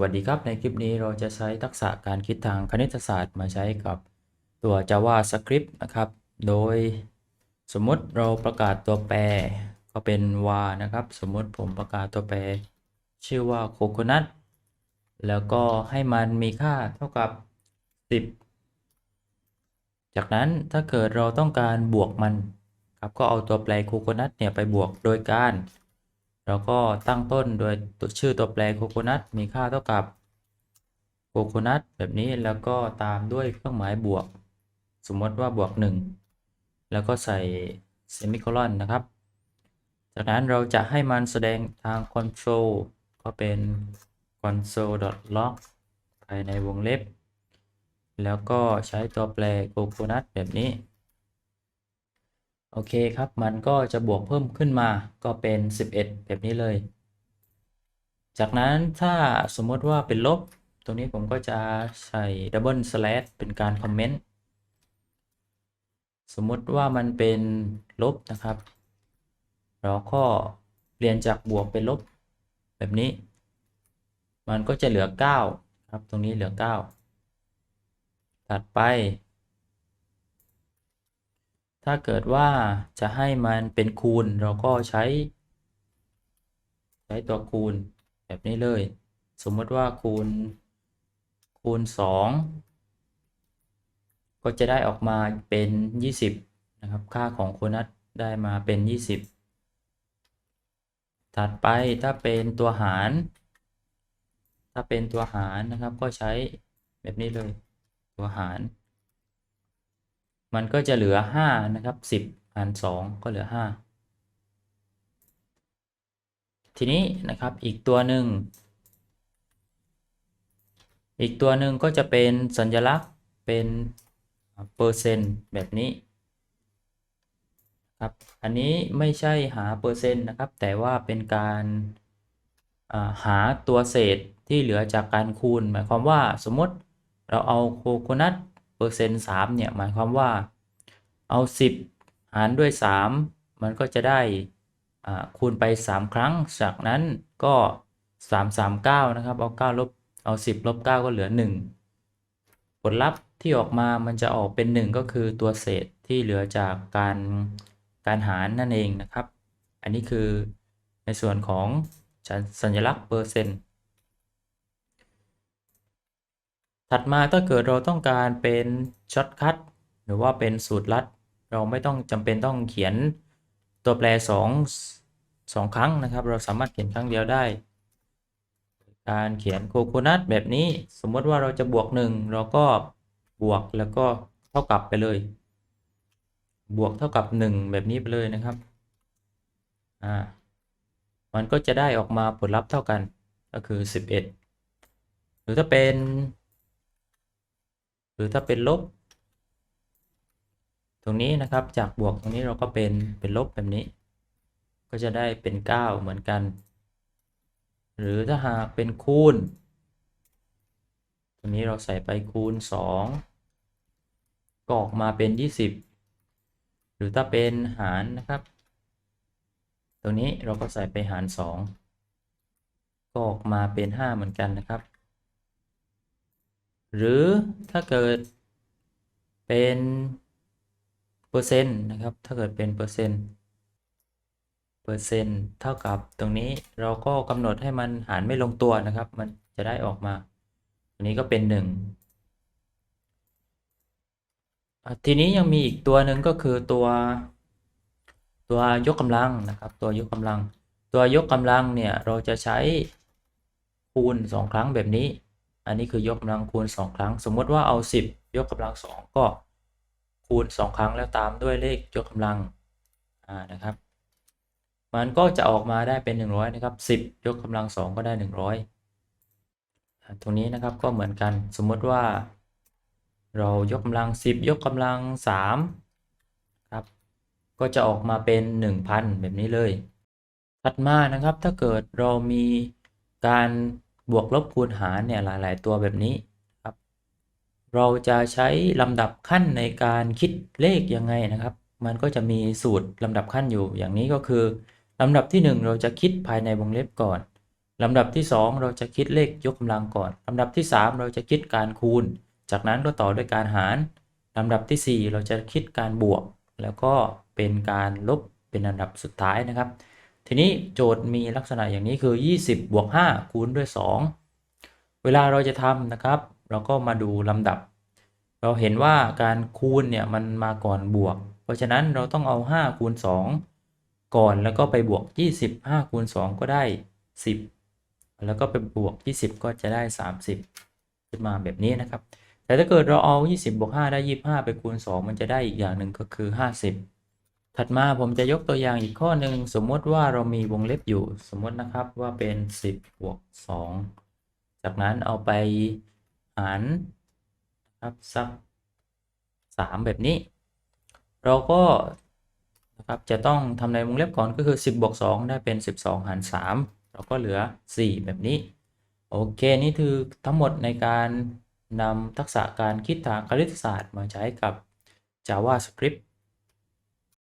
วัสดีครับในคลิปนี้เราจะใช้ทักษะการคิดทางคณิตศาสตร์มาใช้กับตัว JavaScript นะครับ โดยสมมติเราประกาศตัวแปรก็เป็น var นะครับ สมมติผมประกาศตัวแปร ชื่อว่า coconut แล้วก็ให้มันมีค่าเท่ากับ 10 จากนั้นถ้าเกิดเราต้องการบวกมันครับก็เอาตัวแปร coconut เนี่ยไปบวกโดยการ เราก็ตั้งต้นโดยชื่อตัวแปรโคโคนัทมีค่าเท่ากับโคโคนัทแบบนี้แล้วก็ตามด้วยเครื่องหมายบวก สมมติว่าบวก 1 แล้วก็ใส่เซมิโคลอนนะครับ จากนั้นเราจะให้มันแสดงทาง control ก็เป็น console.log ภายในวงเล็บ แล้วก็ใช้ตัวแปรโคโคนัทแบบนี้ โอเคครับ มันก็จะบวกเพิ่มขึ้นมาก็เป็น 11 แบบนี้เลย จากนั้นถ้าสมมติว่าเป็นลบ ตรงนี้ผมก็จะใส่ดับเบิลสแลชเป็นการคอมเมนต์ สมมติว่ามันเป็นลบนะครับ เราก็เปลี่ยนจากบวกเป็นลบแบบนี้ มันก็จะเหลือ 9 ครับ ตรงนี้เหลือ 9 ถัดไป ถ้าเกิดว่าจะให้มันเป็นคูณ เราก็ใช้ ใช้ตัวคูณแบบนี้เลย สมมติว่าคูณ คูณ 2 ก็จะได้ออกมาเป็น 20 นะครับ ค่าของโคนัทได้มาเป็น 20 ถัดไปถ้าเป็นตัวหาร ถ้าเป็นตัวหารนะครับก็ใช้แบบนี้เลย ตัวหาร มันก็จะเหลือ 5 นะครับ 10หาร2ก็เหลือ 5 ทีนี้นะครับอีกตัวหนึ่ง อีกตัวหนึ่งก็จะเป็นสัญลักษณ์เป็นเปอร์เซนต์แบบนี้ครับอันนี้ไม่ใช่หาเปอร์เซ็นต์นะครับ แต่ว่าเป็นการหาตัวเศษที่เหลือจากการคูณ หมายความว่าสมมติเราเอาโคโคนัท ปอร์เซ็นต์3เนี่ยหมายความว่าเอา 10 หารด้วย 3 มันก็จะได้คูณไป 3 ครั้ง จากนั้นก็ 3 3 9 นะครับ เอา9ลบเอา 10ลบ9 ก็เหลือ 1 ผลลัพธ์ที่ออกมามันจะออกเป็น 1 ก็คือตัวเศษที่เหลือจากการการหารนั่นเองนะครับ อันนี้คือในส่วนของสัญลักษณ์เปอร์เซ็นต์ ถัดมาถ้าเกิดเราต้องการเป็นช็อตคัทหรือว่าเป็นสูตรลัด เราไม่ต้องจำเป็นต้องเขียนตัวแปร 2 2 ครั้งนะครับ เราสามารถเขียนครั้งเดียวได้ การเขียนโคโคนัทแบบนี้สมมติว่าเราจะบวก 1 เราก็บวกแล้วก็เท่ากับไปเลย บวกเท่ากับ 1 แบบนี้ไปเลยนะครับอ่ามันก็จะได้ออกมาผลลัพธ์เท่ากันก็คือ 11 หรือถ้าเป็น รือถ้าเป็นลบ ตรงนี้นะครับจากบวกตรงนี้เราก็เป็นเป็นลบแบบนี้ ก็จะได้เป็น 9 เหมือนกัน หรือถ้าหากเป็นคูณ ตรงนี้เราใส่ไปคูณ 2 ก็ออกมาเป็น 20 หรือถ้าเป็นหารนะครับ ตรงนี้เราก็ใส่ไปหาร 2 ก็ออกมาเป็น 5 เหมือนกันนะครับ หรือถ้าเกิดเป็นเปอร์เซ็นต์นะครับ ถ้าเกิดเป็นเปอร์เซ็นต์เปอร์เซ็นต์เท่ากับตรงนี้เราก็กำหนดให้มันหารไม่ลงตัวนะครับ มันจะได้ออกมาตรงนี้ก็เป็น 1 ทีนี้ยังมีอีกตัวหนึ่งก็คือตัว ตัวยกกำลังนะครับ ตัวยกกำลัง ตัวยกกำลังเนี่ยเราจะใช้คูณ 2 ครั้งแบบนี้ อันนี้คือยกกำลังคูณ 2 ครั้ง สมมติว่าเอา 10 ยกกำลัง 2 ก็คูณ 2 ครั้งแล้วตามด้วยเลขยกกำลังอ่านะครับ มันก็จะออกมาได้เป็น 100 นะครับ 10 ยกกำลัง 2 ก็ได้ 100 ตรงนี้นะครับก็เหมือนกัน สมมติว่า เรายกกำลัง 10 ยกกำลัง3ครับ ก็จะออกมาเป็น 1,000 แบบนี้เลย ถัดมานะครับถ้าเกิดเรามีการ บวกลบคูณหารเนี่ยหลาย ๆ ตัวแบบนี้ครับ เราจะใช้ลำดับขั้นในการคิดเลขยังไงนะครับ มันก็จะมีสูตรลำดับขั้นอยู่ อย่างนี้ก็คือลำดับที่ 1 เราจะคิดภายในวงเล็บก่อนลำดับที่ 2 เราจะคิดเลขยกกำลังก่อนลำดับที่ 3 เราจะคิดการคูณ จากนั้นก็ต่อด้วยการหารลำดับทีสี่4 เราจะคิดการบวก แล้วก็เป็นการลบเป็นอันดับสุดท้ายนะครับ ทีนี้โจทย์มีลักษณะอย่างนี้คือ 20 บวก 5 คูณด้วย 2 เวลาเราจะทำนะครับ เราก็มาดูลำดับ เราเห็นว่าการคูณเนี่ยมันมาก่อนบวก เพราะฉะนั้นเราต้องเอา 5 คูณ 2 ก่อนแล้วก็ไปบวก 20 5คูณ 2 ก็ได้ 10 แล้วก็ไปบวก 20 ก็จะได้ 30 ขึ้นมาแบบนี้นะครับ แต่ถ้าเกิดเราเอา 20บวก5ได้ 25 ไปคูณ 2 มันจะได้อีกอย่างหนึ่งก็คือ 50 ถัดมาผมจะยกตัวอย่างอีกข้อหนึ่งสมมติว่าเรามีวงเล็บอยู่ สมมตินะครับว่าเป็น 10บวก2จากนั้นเอาไปหารครับสัก3แบบนี้ เราก็นะครับจะต้องทำในวงเล็บก่อนก็คือ 10บวก2ได้เป็น 12 หาร 3 เราก็เหลือ 4 แบบนี้ โอเค นี่คือทั้งหมดในการนำทักษะการคิดทางคณิตศาสตร์มาใช้กับ JavaScript